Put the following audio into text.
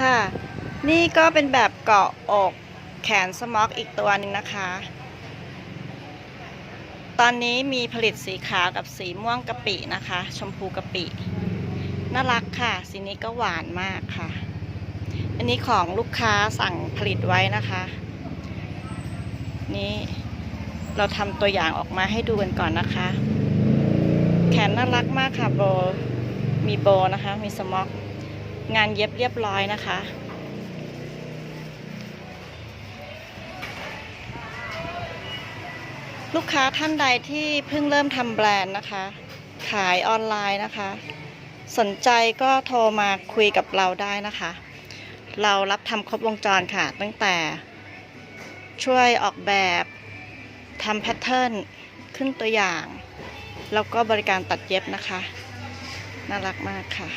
ค่ะ นี่ก็เป็นแบบเกาะอกแขนสม็อกอีกตัวหนึ่งนะคะ ตอนนี้มีผลิตสีขาวกับสีม่วงกะปินะคะ ชมพูกะปิ น่ารักค่ะ สีนี้ก็หวานมากค่ะ อันนี้ของลูกค้าสั่งผลิตไว้นะคะ นี่เราทำตัวอย่างออกมาให้ดูกันก่อนนะคะ แขนน่ารักมากค่ะโบ มีโบนะคะ มีสม็อก งานเย็บเรียบร้อยนะคะ ลูกค้าท่านใดที่เพิ่งเริ่มทำแบรนด์นะคะ ขายออนไลน์นะคะ สนใจก็โทรมาคุยกับเราได้นะคะ เรารับทำครบวงจรค่ะ ตั้งแต่ช่วยออกแบบทำแพทเทิร์นขึ้นตัวอย่าง แล้วก็บริการตัดเย็บนะคะ น่ารักมากค่ะ